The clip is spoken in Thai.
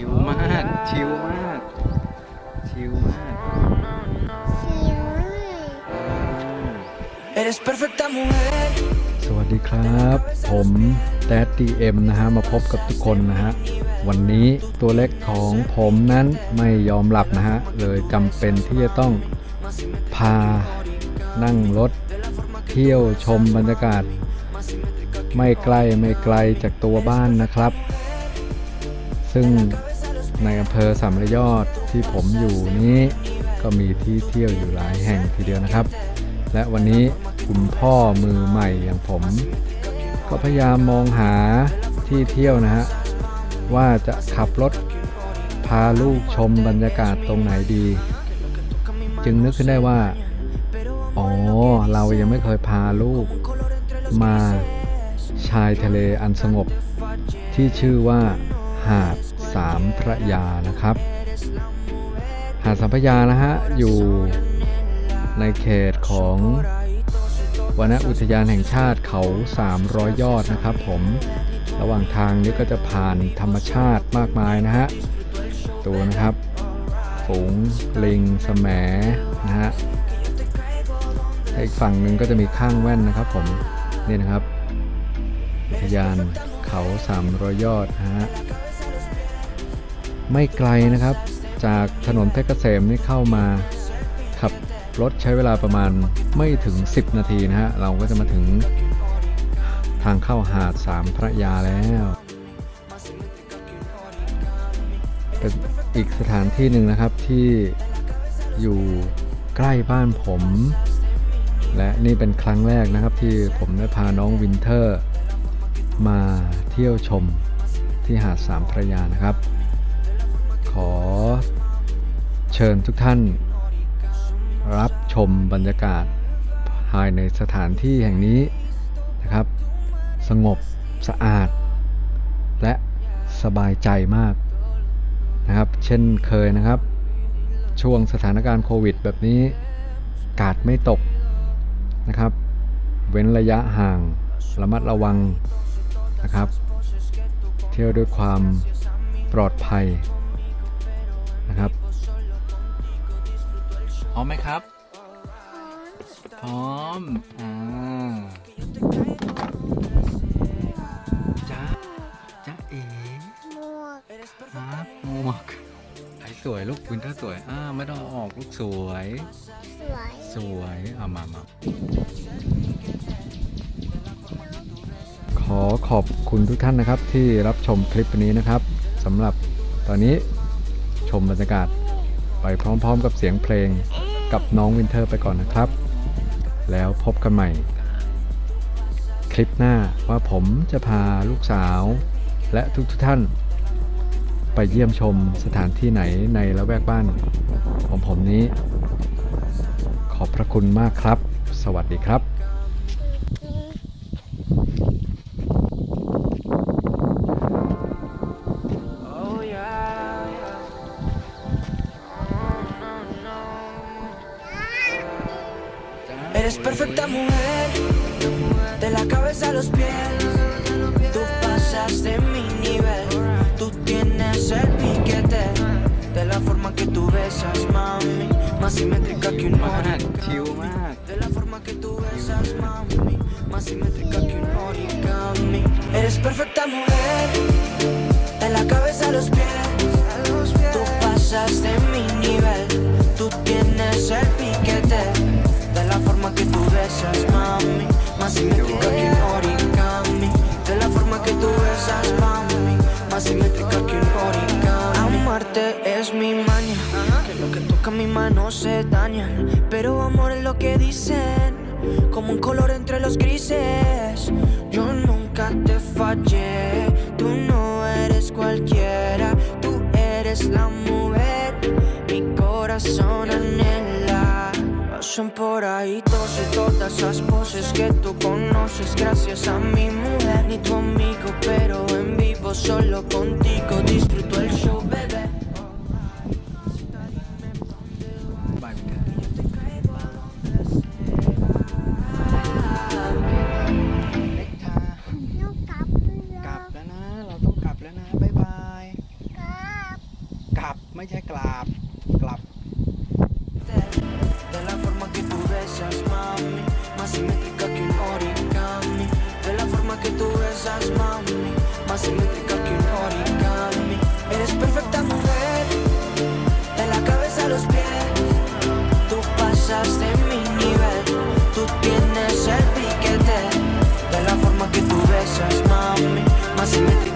ชิลมาก ชิลมาก ชิลมาก Eres perfecta mujer. สวัสดีครับ ผมแดดดีเอ็มนะฮะ มาพบกับทุกคนนะฮะ วันนี้ตัวเล็กของผมนั้นไม่ยอมหลับนะฮะ เลยจำเป็นที่จะต้องพานั่งรถเที่ยวชมบรรยากาศ ไม่ไกลไม่ไกลจากตัวบ้านนะครับ ซึ่ง ในอำเภอสามระยอดที่ผมอยู่นี้ ก็มีที่เที่ยวอยู่หลายแห่งทีเดียวนะครับ และวันนี้คุณพ่อมือใหม่อย่างผม ก็พยายามมองหาที่เที่ยวนะฮะว่าจะขับรถพาลูกชมบรรยากาศตรงไหนดี จึงนึกขึ้นได้ว่า อ๋อ เรายังไม่เคยพาลูกมาชายทะเลอันสงบ ที่ชื่อว่าหาด สามพระยานะครับ หาดสามพระยานะฮะ อยู่ในเขตของวนอุทยานแห่งชาติเขา 300 ยอดนะครับผมระหว่างทางนี้ก็จะผ่านธรรมชาติมากมายนะฮะตัวนะครับ ฝูงลิงสแหมนะฮะอีกฝั่งหนึ่งก็จะมีข้างแว่นนะครับผม นี่นะครับอุทยานเขา 300 ยอดนะฮะ ไม่ไกลนะครับ จากถนนเพชรเกษมนี่เข้ามาขับรถใช้เวลาประมาณไม่ถึง 10 นาทีนะฮะ เราก็จะมาถึงทางเข้าหาดสามพระยาแล้วเป็นอีกสถานที่หนึ่งนะครับที่อยู่ใกล้บ้านผม และนี่เป็นครั้งแรกนะครับที่ผมได้พาน้องวินเทอร์ มาเที่ยวชมที่หาดสามพระยานะครับ ขอเชิญทุกท่าน รับชมบรรยากาศภายในสถานที่แห่งนี้นะครับ สงบสะอาด และสบายใจมากนะครับ เช่นเคยนะครับ ช่วงสถานการณ์โควิด แบบนี้กาดไม่ตกนะครับ เว้นระยะห่างระมัดระวังนะครับ เที่ยวด้วยความปลอดภัย นะครับพร้อมไหมครับ พร้อม อ่าจ้าจ้าเอ๋ครับหมวกไอสวยลูกวินเทอร์สวย อ่าไม่ต้องเอาออกลูกสวย สวย สวยเอามามาขอขอบคุณทุกท่านนะครับที่รับชมคลิปนี้นะครับสำหรับตอนนี้ ชมบรรยากาศ ไปพร้อมๆกับเสียงเพลงกับน้องวินเทอร์ไปก่อนนะครับ แล้วพบกันใหม่ คลิปหน้าว่าผมจะพาลูกสาว และทุกๆท่าน ไปเยี่ยมชมสถานที่ไหนในละแวกบ้านของผมนี้ ขอบพระคุณมากครับ สวัสดีครับ eres perfecta mujer, de la cabeza a los pies. Tú pasas de mi nivel, tú tienes el piquete. De la forma que tú besas, mami, más simétrica que un origami. De la forma que tú besas, mami, más simétrica que un origami. Eres perfecta mujer, de la cabeza a los pies. Tú pasas de mi besas, mami, más simétrica que un origami. De la forma que tú besas, mami, más simétrica que un origami. Amarte es mi maña, que lo que toca mi mano se daña. Pero amor es lo que dicen, como un color entre los grises. Yo nunca te fallé, tú no eres cualquiera, tú eres la Pasan por ahí todos y todas esas poses que tú conoces gracias a mi mujer, ni tu amigo, pero en vivo solo contigo disfruto el show, bebé. บายวินเทอร์เล็กทาลูกกลับกลับแล้วนะ เราต้องกลับแล้วนะ บ๊ายบาย กลับไม่ใช่กราบกลับ besas, Más simétrica que un origami. De la forma que tú besas, mami. Más simétrica que un origami. Eres perfecta mujer. De la cabeza a los pies. Tú pasas de mi nivel. Tú tienes el piquete. De la forma que tú besas, mami. Más simétrica